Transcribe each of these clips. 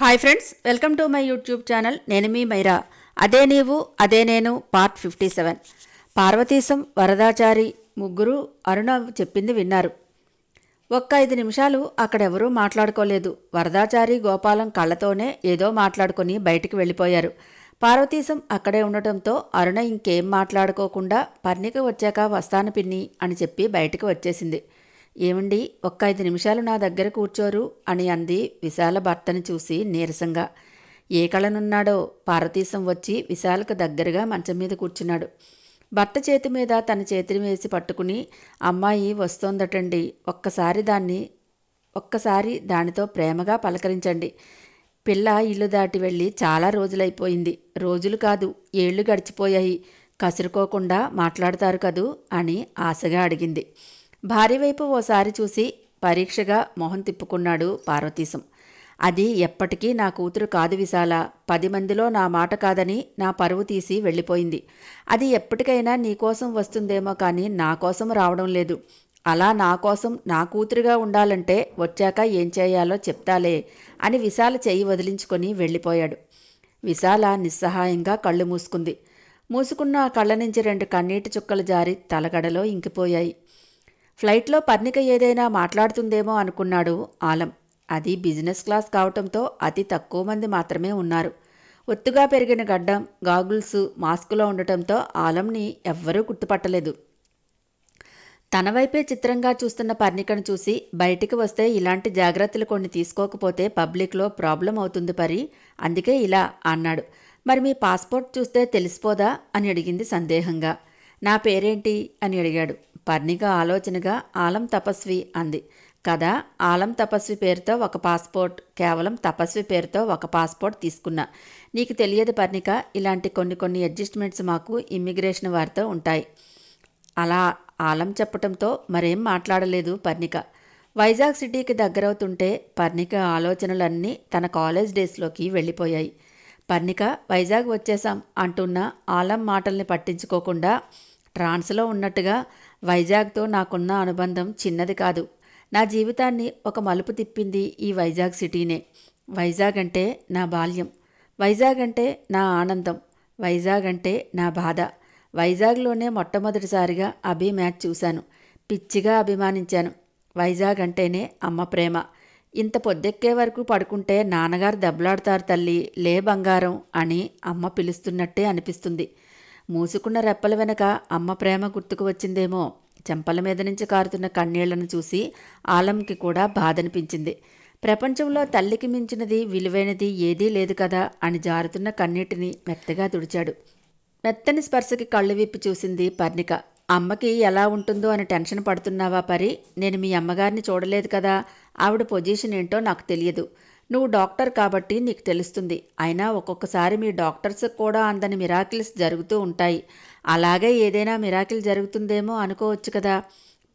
Hi friends welcome to my YouTube channel నేను మీ మైరా. అదే నీవు అదే నేను part fifty seven Parvatheesam Varadachari ముగ్గురు అరుణ చెప్పింది విన్నారు. ఒక్క ఐదు నిమిషాలు అక్కడెవరూ మాట్లాడుకోలేదు. వరదాచారి గోపాలం కళ్ళతోనే ఏదో మాట్లాడుకొని బయటికి వెళ్ళిపోయారు. పార్వతీశం అక్కడే ఉండటంతో అరుణ ఇంకేం మాట్లాడుకోకుండా పర్ణిక వచ్చాక వస్తాను పిన్ని అని చెప్పి బయటికి వచ్చేసింది. ఏమండి ఒక్క ఐదు నిమిషాలు నా దగ్గర కూర్చోరు అని అంది విశాల భర్తని చూసి నీరసంగా. ఏ కళనున్నాడో? పార్వతీశం వచ్చి విశాలకు దగ్గరగా మంచం మీద కూర్చున్నాడు. భర్త చేతి మీద తన చేతిని వేసి పట్టుకుని అమ్మాయి వస్తోందటండి ఒక్కసారి దాన్ని ఒక్కసారి దానితో ప్రేమగా పలకరించండి. పిల్ల ఇల్లు దాటి వెళ్ళి చాలా రోజులైపోయింది. రోజులు కాదు ఏళ్ళు గడిచిపోయాయి. కసురుకోకుండా మాట్లాడతారు కదూ అని ఆశగా అడిగింది. భార్య వైపు ఓసారి చూసి పరీక్షగా మొహం తిప్పుకున్నాడు పార్వతీశం. అది ఎప్పటికీ నా కూతురు కాదు విశాల. పది మందిలో నా మాట కాదని నా పరువు తీసి వెళ్ళిపోయింది. అది ఎప్పటికైనా నీకోసం వస్తుందేమో కానీ నా కోసం రావడం లేదు. అలా నా కోసం నా కూతురుగా ఉండాలంటే వచ్చాక ఏం చేయాలో చెప్తాలే అని విశాల చెయ్యి వదిలించుకొని వెళ్ళిపోయాడు. విశాల నిస్సహాయంగా కళ్ళు మూసుకుంది. మూసుకున్న ఆ కళ్ళ నుంచి రెండు కన్నీటి చుక్కలు జారి తలగడలో ఇంకిపోయాయి. ఫ్లైట్లో పర్ణిక ఏదైనా మాట్లాడుతుందేమో అనుకున్నాడు ఆలం. అది బిజినెస్ క్లాస్ కావటంతో అతి తక్కువ మంది మాత్రమే ఉన్నారు. ఒత్తుగా పెరిగిన గడ్డం గాగుల్స్ మాస్కులో ఉండటంతో ఆలంని ఎవ్వరూ గుర్తుపట్టలేదు. తన వైపే చిత్రంగా చూస్తున్న పర్ణికను చూసి బయటికి వస్తే ఇలాంటి జాగ్రత్తలు కొన్ని తీసుకోకపోతే పబ్లిక్లో ప్రాబ్లం అవుతుంది పరి అందుకే ఇలా అన్నాడు. మరి మీ పాస్పోర్ట్ చూస్తే తెలిసిపోదా? అని అడిగింది సందేహంగా. నా పేరేంటి? అని అడిగాడు. పర్ణిక ఆలోచనగా ఆలం తపస్వి అంది. కదా ఆలం తపస్వి పేరుతో ఒక పాస్పోర్ట్ కేవలం తపస్వి పేరుతో ఒక పాస్పోర్ట్ తీసుకున్నా. నీకు తెలియదు పర్ణిక ఇలాంటి కొన్ని కొన్ని అడ్జస్ట్మెంట్స్ మాకు ఇమ్మిగ్రేషన్ వారితో ఉంటాయి. అలా ఆలం చెప్పటంతో మరేం మాట్లాడలేదు పర్ణిక. వైజాగ్ సిటీకి దగ్గరవుతుంటే పర్ణిక ఆలోచనలన్నీ తన కాలేజ్ డేస్లోకి వెళ్ళిపోయాయి. పర్ణిక వైజాగ్ వచ్చేసాం అంటున్న ఆలం మాటల్ని పట్టించుకోకుండా ట్రాన్స్లో ఉన్నట్టుగా వైజాగ్తో నాకున్న అనుబంధం చిన్నది కాదు. నా జీవితాన్ని ఒక మలుపు తిప్పింది ఈ వైజాగ్ సిటీనే. వైజాగ్ అంటే నా బాల్యం. వైజాగ్ అంటే నా ఆనందం. వైజాగ్ అంటే నా బాధ. వైజాగ్లోనే మొట్టమొదటిసారిగా అభి మ్యాచ్ చూశాను. పిచ్చిగా అభిమానించాను. వైజాగ్ అంటేనే అమ్మ ప్రేమ. ఇంత పొద్దెక్కే వరకు పడుకుంటే నాన్నగారు దెబ్బలాడతారు తల్లి లే బంగారం అని అమ్మ పిలుస్తున్నట్టే అనిపిస్తుంది. మూసుకున్న రెప్పల వెనక అమ్మ ప్రేమ గుర్తుకు వచ్చిందేమో. చెంపల మీద నుంచి కారుతున్న కన్నీళ్ళను చూసి ఆలంకి కూడా బాధనిపించింది. ప్రపంచంలో తల్లికి మించినది విలువైనది ఏదీ లేదు కదా అని జారుతున్న కన్నీటిని మెత్తగా తుడిచాడు. మెత్తని స్పర్శకి కళ్ళు విప్పి చూసింది పర్ణిక. అమ్మకి ఎలా ఉంటుందో అని టెన్షన్ పడుతున్నావా పరి? నేను మీ అమ్మగారిని చూడలేదు కదా. ఆవిడ పొజిషన్ ఏంటో నాకు తెలియదు. నువ్వు డాక్టర్ కాబట్టి నీకు తెలుస్తుంది. అయినా ఒక్కొక్కసారి మీ డాక్టర్స్ కూడా అందని మిరాకిల్స్ జరుగుతూ ఉంటాయి. అలాగే ఏదైనా మిరాకిల్ జరుగుతుందేమో అనుకోవచ్చు కదా.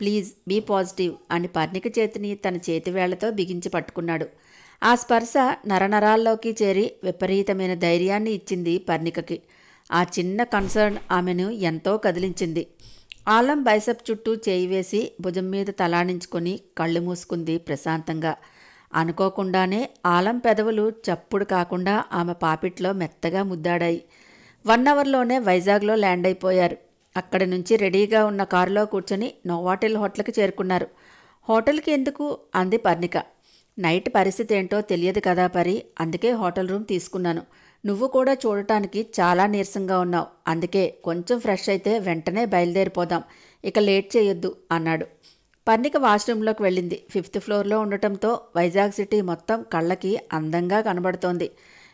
ప్లీజ్ బీ పాజిటివ్ అని పర్ణిక చేతిని తన చేతివేళ్ళతో బిగించి పట్టుకున్నాడు. ఆ స్పర్శ నరనరాల్లోకి చేరి విపరీతమైన ధైర్యాన్ని ఇచ్చింది పర్ణికకి. ఆ చిన్న కన్సర్న్ ఆమెను ఎంతో కదిలించింది. ఆలం బైసప్ చుట్టూ చేయి వేసి భుజం మీద తలాడించుకొని కళ్ళు మూసుకుంది ప్రశాంతంగా. అనుకోకుండానే ఆలం పెదవులు చప్పుడు కాకుండా ఆమె పాపిట్లో మెత్తగా ముద్దాడాయి. వన్ అవర్లోనే వైజాగ్లో ల్యాండ్ అయిపోయారు. అక్కడి నుంచి రెడీగా ఉన్న కారులో కూర్చొని నోవాటెల్ హోటల్కి చేరుకున్నారు. హోటల్కి ఎందుకు? అంది పర్ణిక. నైట్ పరిస్థితి ఏంటో తెలియదు కదా పరి అందుకే హోటల్ రూమ్ తీసుకున్నాను. నువ్వు కూడా చూడటానికి చాలా నీరసంగా ఉన్నావు. అందుకే కొంచెం ఫ్రెష్ అయితే వెంటనే బయలుదేరిపోదాం. ఇక లేట్ చేయొద్దు అన్నాడు. పర్ణిక వాష్రూంలోకి వెళ్ళింది. ఫిఫ్త్ ఫ్లోర్లో ఉండటంతో వైజాగ్ సిటీ మొత్తం కళ్ళకి అందంగా కనబడుతోంది.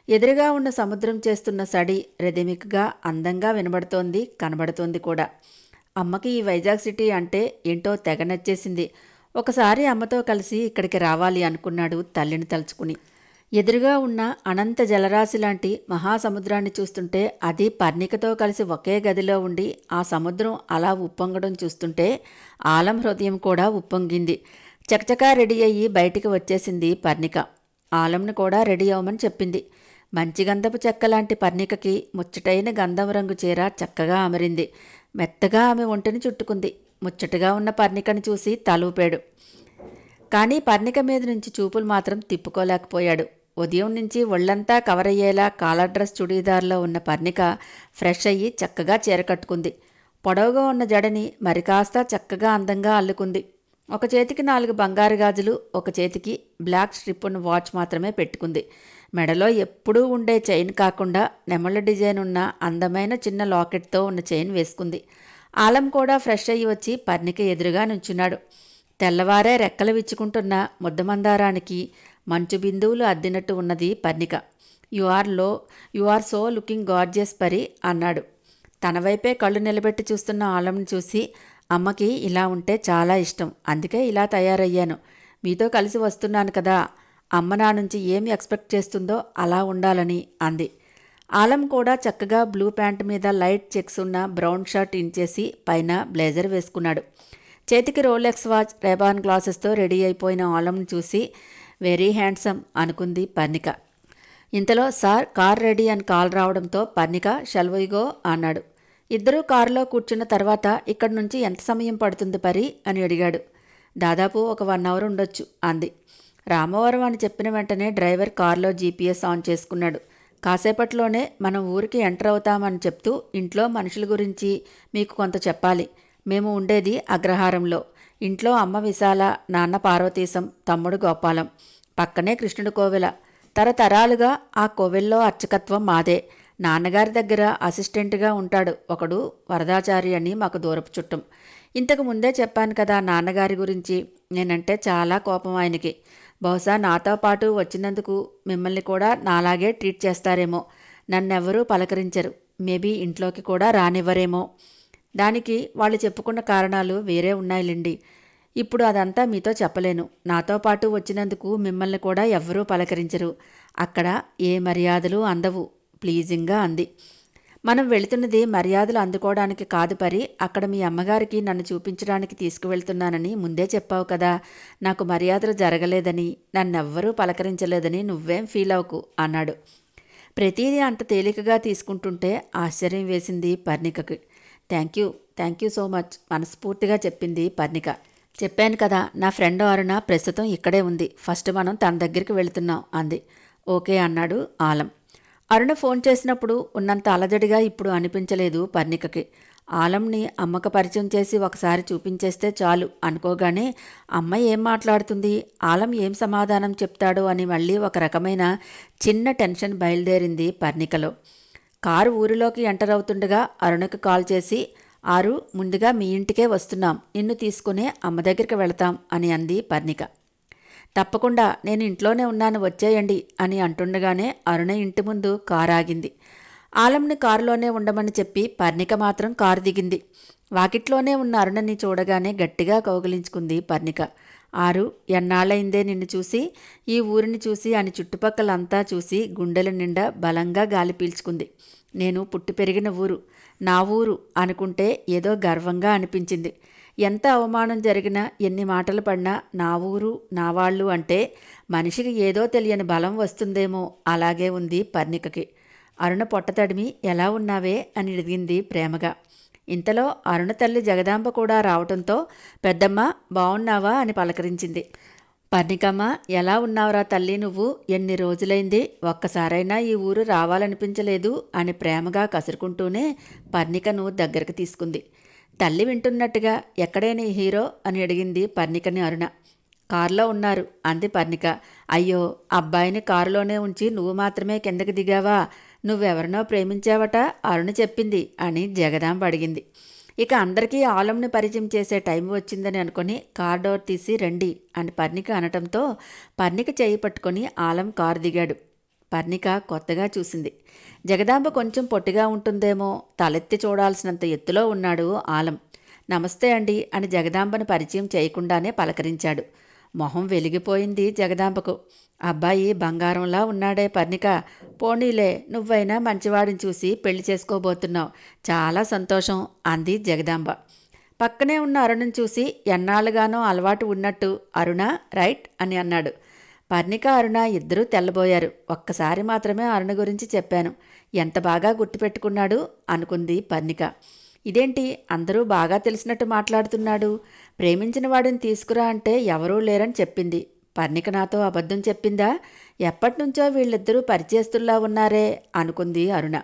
ఎదురుగా ఉన్న సముద్రం చేస్తున్న సడి రెదిమిక్గా అందంగా వినబడుతోంది కనబడుతోంది కూడా. అమ్మకి ఈ వైజాగ్ సిటీ అంటే ఏంటో తెగ నచ్చేసింది. ఒకసారి అమ్మతో కలిసి ఇక్కడికి రావాలి అనుకున్నాడు తల్లిని తలుచుకుని. ఎదురుగా ఉన్న అనంత జలరాశి లాంటి మహాసముద్రాన్ని చూస్తుంటే అది పర్ణికతో కలిసి ఒకే గదిలో ఉండి ఆ సముద్రం అలా ఉప్పొంగడం చూస్తుంటే ఆలం హృదయం కూడా ఉప్పొంగింది. చకచకా రెడీ అయ్యి బయటికి వచ్చేసింది పర్ణిక. ఆలంను కూడా రెడీ అవ్వమని చెప్పింది. మంచి గంధపు చెక్క లాంటి పర్ణికకి ముచ్చటైన గంధం రంగు చీర చక్కగా అమరింది. మెత్తగా ఆమె ఒంటిని చుట్టుకుంది. ముచ్చటగా ఉన్న పర్ణికను చూసి తలూపాడు. కానీ పర్ణిక మీద నుంచి చూపులు మాత్రం తిప్పుకోలేకపోయాడు. ఉదయం నుంచి ఒళ్ళంతా కవర్ అయ్యేలా కాలర్ డ్రెస్ చుడీదార్లో ఉన్న పర్ణిక ఫ్రెష్ అయ్యి చక్కగా చీర కట్టుకుంది. పొడవుగా ఉన్న జడని మరి కాస్త చక్కగా అందంగా అల్లుకుంది. ఒక చేతికి నాలుగు బంగారు గాజులు ఒక చేతికి బ్లాక్ స్ట్రిప్ ఉన్న వాచ్ మాత్రమే పెట్టుకుంది. మెడలో ఎప్పుడూ ఉండే చైన్ కాకుండా నెమళ్ళ డిజైన్ ఉన్న అందమైన చిన్న లాకెట్తో ఉన్న చైన్ వేసుకుంది. ఆలం కూడా ఫ్రెష్ అయ్యి వచ్చి పర్ణిక ఎదురుగా నుంచున్నాడు. తెల్లవారే రెక్కలు విచ్చుకుంటున్న ముద్దమందారానికి మంచు బిందువులు అద్దినట్టు ఉన్నది Parnika. You ఆర్లో you are so looking gorgeous Pari అన్నాడు. తన వైపే కళ్ళు నిలబెట్టి చూస్తున్న ఆలంని చూసి అమ్మకి ఇలా ఉంటే చాలా ఇష్టం అందుకే ఇలా తయారయ్యాను. మీతో కలిసి వస్తున్నాను కదా అమ్మ నా నుంచి ఏమి ఎక్స్పెక్ట్ చేస్తుందో అలా ఉండాలని అంది. ఆలం కూడా చక్కగా బ్లూ ప్యాంట్ మీద లైట్ చెక్స్ ఉన్న బ్రౌన్ షర్ట్ ఇంచేసి పైన బ్లేజర్ వేసుకున్నాడు. చేతికి రోలెక్స్ వాచ్ రేబాన్ గ్లాసెస్తో రెడీ అయిపోయిన ఆలంని చూసి వెరీ హ్యాండ్సమ్ అనుకుంది పర్ణిక. ఇంతలో సార్ కార్ రెడీ అని కాల్ రావడంతో పర్ణిక షల్వైగో అన్నాడు. ఇద్దరూ కారులో కూర్చున్న తర్వాత ఇక్కడి నుంచి ఎంత సమయం పడుతుంది పరి? అని అడిగాడు. దాదాపు ఒక వన్ అవర్ ఉండొచ్చు అంది. రామవరం అని చెప్పిన వెంటనే డ్రైవర్ కారులో జీపీఎస్ ఆన్ చేసుకున్నాడు. కాసేపట్లోనే మనం ఊరికి ఎంటర్ అవుతామని చెప్తూ ఇంట్లో మనుషుల గురించి మీకు కొంత చెప్పాలి. మేము ఉండేది అగ్రహారంలో. ఇంట్లో అమ్మ విశాల నాన్న పార్వతీశం తమ్ముడు గోపాలం. పక్కనే కృష్ణుడు కోవెల. తరతరాలుగా ఆ కోవెల్లో అర్చకత్వం మాదే. నాన్నగారి దగ్గర అసిస్టెంట్గా ఉంటాడు ఒకడు వరదాచారి అని మాకు దూరపు చుట్టం. ఇంతకు ముందే చెప్పాను కదా నాన్నగారి గురించి. నేనంటే చాలా కోపం ఆయనకి. బహుశా నాతో పాటు వచ్చినందుకు మిమ్మల్ని కూడా నాలాగే ట్రీట్ చేస్తారేమో. నన్నెవరూ పలకరించరు. మేబీ ఇంట్లోకి కూడా రానివ్వరేమో. దానికి వాళ్ళు చెప్పుకున్న కారణాలు వేరే ఉన్నాయిలేండి. ఇప్పుడు అదంతా మీతో చెప్పలేను. నాతో పాటు వచ్చినందుకు మిమ్మల్ని కూడా ఎవ్వరూ పలకరించరు. అక్కడ ఏ మర్యాదలు అందవు. ప్లీజింగ్గా అంది. మనం వెళుతున్నది మర్యాదలు అందుకోవడానికి కాదు పరి. అక్కడ మీ అమ్మగారికి నన్ను చూపించడానికి తీసుకువెళ్తున్నానని ముందే చెప్పావు కదా. నాకు మర్యాదలు జరగలేదని నన్నెవ్వరూ పలకరించలేదని నువ్వేం ఫీల్ అవ్వకు అన్నాడు. ప్రతిదీ అంత తేలికగా తీసుకుంటుంటే ఆశ్చర్యం వేసింది పర్ణికకి. Thank you. Thank you so much. మనస్ఫూర్తిగా చెప్పింది పర్ణిక. చెప్పాను కదా నా ఫ్రెండ్ అరుణ ప్రస్తుతం ఇక్కడే ఉంది. ఫస్ట్ మనం తన దగ్గరికి వెళుతున్నాం అంది. ఓకే అన్నాడు ఆలం. అరుణ ఫోన్ చేసినప్పుడు ఉన్నంత అలజడిగా ఇప్పుడు అనిపించలేదు పర్ణికకి. ఆలంని అమ్మక పరిచయం చేసి ఒకసారి చూపించేస్తే చాలు అనుకోగానే అమ్మ ఏం మాట్లాడుతుంది? ఆలం ఏం సమాధానం చెప్తాడు అని మళ్ళీ ఒక రకమైన చిన్న టెన్షన్ బయలుదేరింది పర్ణికలో. కారు ఊరిలోకి ఎంటర్ అవుతుండగా అరుణకు కాల్ చేసి ఆరు ముందుగా మీ ఇంటికే వస్తున్నాం. నిన్ను తీసుకునే అమ్మ దగ్గరికి వెళతాం అని అంది పర్ణిక. తప్పకుండా నేను ఇంట్లోనే ఉన్నాను. వచ్చేయండి అని అంటుండగానే అరుణ ఇంటి ముందు కారు ఆగింది ఆలంని కారులోనే ఉండమని చెప్పి పర్ణిక మాత్రం కారు దిగింది. వాకిట్లోనే ఉన్న అరుణని చూడగానే గట్టిగా కౌగిలించుకుంది పర్ణిక. ఆరు ఎన్నాళ్ళయిందే నిన్ను చూసి? ఈ ఊరిని చూసి అని చుట్టుపక్కలంతా చూసి గుండెల నిండా బలంగా గాలి పీల్చుకుంది. నేను పుట్టి పెరిగిన ఊరు నా ఊరు అనుకుంటే ఏదో గర్వంగా అనిపించింది. ఎంత అవమానం జరిగినా ఎన్ని మాటలు పడినా నా ఊరు నా వాళ్ళు అంటే మనిషికి ఏదో తెలియని బలం వస్తుందేమో అలాగే ఉంది పర్ణికకి. అరుణ పొట్టతడిమి ఎలా ఉన్నావే? అని అడిగింది ప్రేమగా. ఇంతలో అరుణ తల్లి జగదాంబ కూడా రావటంతో పెద్దమ్మ బావున్నావా? అని పలకరించింది. పర్ణికమ్మ ఎలా ఉన్నావురా తల్లి నువ్వు? ఎన్ని రోజులైంది? ఒక్కసారైనా ఈ ఊరు రావాలనిపించలేదు అని ప్రేమగా కసురుకుంటూనే పర్ణికను దగ్గరకు తీసుకుంది. తల్లి వింటున్నట్టుగా ఎక్కడే నీ హీరో? అని అడిగింది పర్ణికని అరుణ. కారులో ఉన్నారు అంది పర్ణిక. అయ్యో అబ్బాయిని కారులోనే ఉంచి నువ్వు మాత్రమే కిందకి దిగావా? నువ్వెవరినో ప్రేమించావట? అరుణ చెప్పింది అని జగదాంబ అడిగింది. ఇక అందరికీ ఆలంని పరిచయం చేసే టైం వచ్చిందని అనుకుని కార్ డోర్ తీసి రండి అని పర్ణిక అనటంతో పర్ణిక చేయి పట్టుకొని ఆలం కారు దిగాడు. పర్ణిక కొత్తగా చూసింది. జగదాంబ కొంచెం పొట్టిగా ఉంటుందేమో తలెత్తి చూడాల్సినంత ఎత్తులో ఉన్నాడు ఆలం. నమస్తే అండి అని జగదాంబను పరిచయం చేయకుండానే పలకరించాడు. మొహం వెలిగిపోయింది జగదాంబకు. అబ్బాయి బంగారంలా ఉన్నాడే పర్ణిక. పోనీలే నువ్వైనా మంచివాడిని చూసి పెళ్ళి చేసుకోబోతున్నావు. చాలా సంతోషం అంది జగదాంబ. పక్కనే ఉన్న అరుణను చూసి ఎన్నాళ్ళుగానో అలవాటు ఉన్నట్టు అరుణ రైట్? అని అన్నాడు. పర్ణిక అరుణ ఇద్దరూ తెల్లబోయారు. ఒక్కసారి మాత్రమే అరుణ గురించి చెప్పాను. ఎంత బాగా గుర్తుపెట్టుకున్నాడు అనుకుంది పర్ణిక. ఇదేంటి? అందరూ బాగా తెలిసినట్టు మాట్లాడుతున్నాడు. ప్రేమించిన వాడిని తీసుకురా అంటే ఎవరూ లేరని చెప్పింది. పర్ణిక నాతో అబద్ధం చెప్పిందా? ఎప్పటినుంచో వీళ్ళిద్దరూ పరిచయస్తుల్లా ఉన్నారే అనుకుంది అరుణ.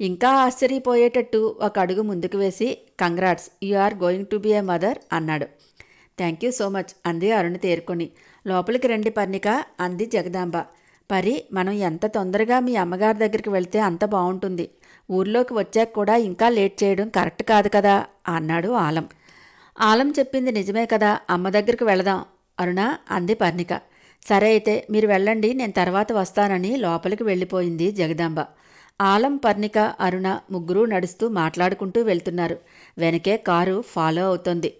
ఇంకా ఆశ్చర్యపోయేటట్టు ఒక అడుగు ముందుకు వేసి congrats you are going to be a mother అన్నాడు. థ్యాంక్ యూ సో మచ్ అంది అరుణ తేరుకొని. లోపలికి రండి పర్ణిక అంది జగదాంబ. పరి మనం ఎంత తొందరగా మీ అమ్మగారి దగ్గరికి వెళ్తే అంత బాగుంటుంది ఊర్లోకి వచ్చాక కూడా ఇంకా లేట్ చేయడం కరెక్ట్ కాదు కదా అన్నాడు ఆలం. ఆలం చెప్పింది నిజమే కదా అమ్మ దగ్గరికి వెళదాం. అరుణ అంది పర్ణిక. సరే అయితే మీరు వెళ్ళండి నేను తర్వాత వస్తానని లోపలికి వెళ్ళిపోయింది జగదాంబ. ఆలం పర్ణిక అరుణ ముగ్గురు నడుస్తూ మాట్లాడుకుంటూ వెళ్తున్నారు. వెనకే కారు ఫాలో అవుతోంది.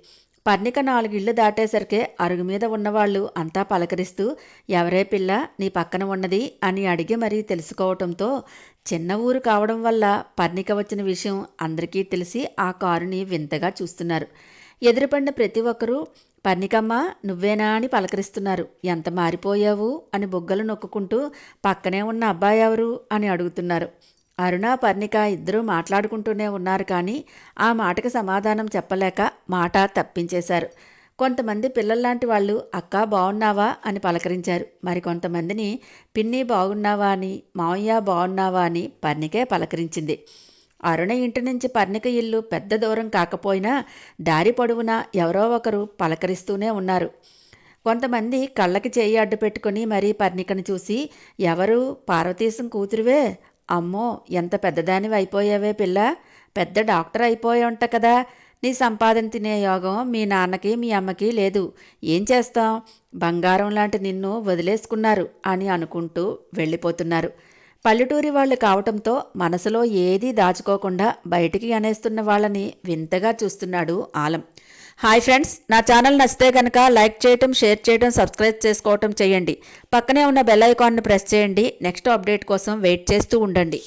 పర్ణిక నాలుగిళ్ళు దాటేసరికే అరుగు మీద ఉన్నవాళ్ళు అంతా పలకరిస్తూ ఎవరే పిల్ల నీ పక్కన ఉన్నది? అని అడిగి మరీ తెలుసుకోవటంతో చిన్న ఊరు కావడం వల్ల పర్ణిక వచ్చిన విషయం అందరికీ తెలిసి ఆ కారుని వింతగా చూస్తున్నారు. ఎదురుపడిన ప్రతి ఒక్కరూ పర్ణికమ్మ నువ్వేనా? అని పలకరిస్తున్నారు. ఎంత మారిపోయావు? అని బొగ్గలు నొక్కుకుంటూ పక్కనే ఉన్న అబ్బాయి ఎవరు? అని అడుగుతున్నారు. అరుణ పర్ణిక ఇద్దరూ మాట్లాడుకుంటూనే ఉన్నారు కానీ ఆ మాటకు సమాధానం చెప్పలేక మాట తప్పించేశారు. కొంతమంది పిల్లల్లాంటి వాళ్ళు అక్క బాగున్నావా? అని పలకరించారు. మరి కొంతమందిని పిన్ని బాగున్నావా? అని మావయ్య బాగున్నావా? అని పర్ణికే పలకరించింది. అరుణ ఇంటి నుంచి పర్ణిక ఇల్లు పెద్ద దూరం కాకపోయినా దారి పొడవునా ఎవరో ఒకరు పలకరిస్తూనే ఉన్నారు. కొంతమంది కళ్ళకి చేయి అడ్డు పెట్టుకుని మరీ పర్ణికను చూసి ఎవరు? పార్వతీశం కూతురువే? అమ్మో ఎంత పెద్దదానివి అయిపోయావే పిల్ల. పెద్ద డాక్టర్ అయిపోయి ఉంట కదా. నీ సంపాదన తినే యోగం మీ నాన్నకి మీ అమ్మకి లేదు. ఏం చేస్తాం? బంగారం లాంటి నిన్ను వదిలేసుకున్నారు అని అనుకుంటూ వెళ్ళిపోతున్నారు. పల్లెటూరి వాళ్ళు కావటంతో మనసులో ఏదీ దాచుకోకుండా బయటికి అనేస్తున్న వాళ్ళని వింతగా చూస్తున్నాడు ఆలం. హాయ్ ఫ్రెండ్స్ నా ఛానల్ నచ్చితే కనుక లైక్ చేయటం షేర్ చేయటం సబ్స్క్రైబ్ చేసుకోవటం చేయండి. పక్కనే ఉన్న బెల్ ఐకాన్ను ప్రెస్ చేయండి. నెక్స్ట్ అప్డేట్ కోసం వెయిట్ చేస్తూ ఉండండి.